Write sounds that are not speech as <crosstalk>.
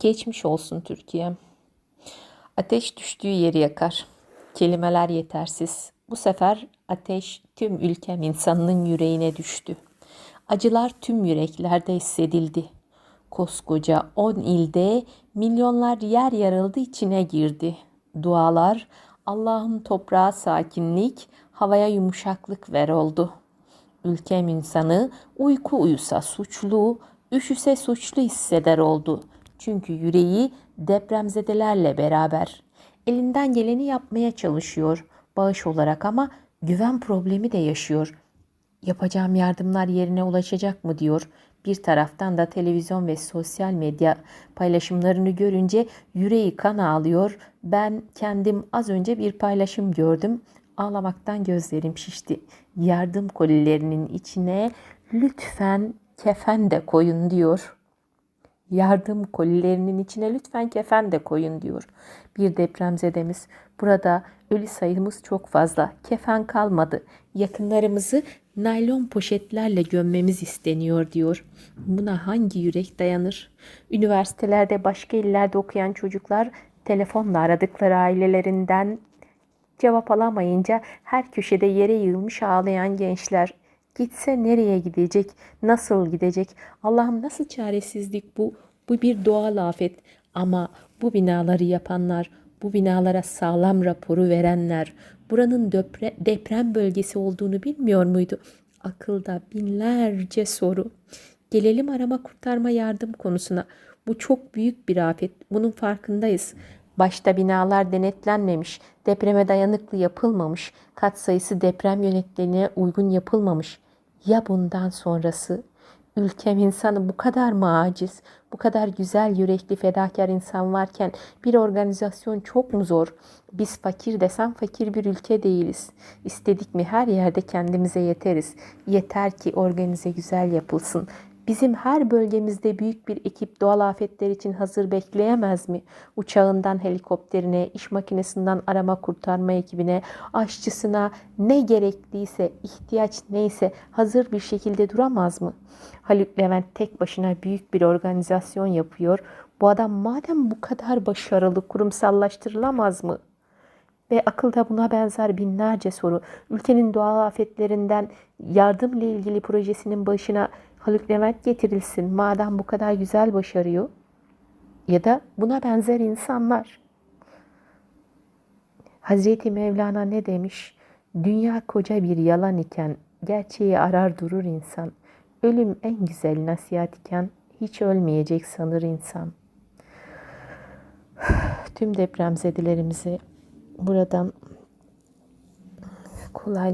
Geçmiş olsun Türkiye. Ateş düştüğü yeri yakar. Kelimeler yetersiz. Bu sefer ateş tüm ülkem insanının yüreğine düştü. Acılar tüm yüreklerde hissedildi. Koskoca on ilde milyonlar yer yarıldı içine girdi. Dualar Allah'ım toprağa sakinlik, havaya yumuşaklık ver oldu. Ülkem insanı uyku uyusa suçlu, üşüse suçlu hisseder oldu. Çünkü yüreği depremzedelerle beraber. Elinden geleni yapmaya çalışıyor bağış olarak ama güven problemi de yaşıyor. Yapacağım yardımlar yerine ulaşacak mı diyor. Bir taraftan da televizyon ve sosyal medya paylaşımlarını görünce yüreği kan ağlıyor. Ben kendim az önce bir paylaşım gördüm. Ağlamaktan gözlerim şişti. Yardım kolilerinin içine lütfen kefen de koyun diyor. Yardım kolilerinin içine lütfen kefen de koyun diyor. Bir depremzedemiz. Burada ölü sayımız çok fazla. Kefen kalmadı. Yakınlarımızı naylon poşetlerle gömmemiz isteniyor diyor. Buna hangi yürek dayanır? Üniversitelerde başka illerde okuyan çocuklar telefonla aradıkları ailelerinden cevap alamayınca her köşede yere yığılmış ağlayan gençler. Gitse nereye gidecek? Nasıl gidecek? Allah'ım nasıl çaresizlik bu? Bu bir doğal afet ama bu binaları yapanlar, bu binalara sağlam raporu verenler, buranın depre, deprem bölgesi olduğunu bilmiyor muydu? Akılda binlerce soru. Gelelim arama kurtarma yardım konusuna. Bu çok büyük bir afet. Bunun farkındayız. Başta binalar denetlenmemiş, depreme dayanıklı yapılmamış, kat sayısı deprem yönetmeliğine uygun yapılmamış. Ya bundan sonrası? Ülkem insanı bu kadar mı aciz, bu kadar güzel yürekli fedakar insan varken bir organizasyon çok mu zor? Biz fakir desem fakir bir ülke değiliz. İstedik mi her yerde kendimize yeteriz. Yeter ki organize güzel yapılsın. Bizim her bölgemizde büyük bir ekip doğal afetler için hazır bekleyemez mi? Uçağından helikopterine, iş makinesinden arama kurtarma ekibine, aşçısına ne gerekliyse, ihtiyaç neyse hazır bir şekilde duramaz mı? Haluk Levent tek başına büyük bir organizasyon yapıyor. Bu adam madem bu kadar başarılı kurumsallaştırılamaz mı? Ve akılda buna benzer binlerce soru. Ülkenin doğal afetlerinden yardımla ilgili projesinin başına Haluk Levent getirilsin. Madem bu kadar güzel başarıyor. Ya da buna benzer insanlar. Hazreti Mevlana ne demiş? Dünya koca bir yalan iken gerçeği arar durur insan. Ölüm en güzel nasihat iken hiç ölmeyecek sanır insan. <sighs> Tüm depremzedelerimizi buradan kolaylık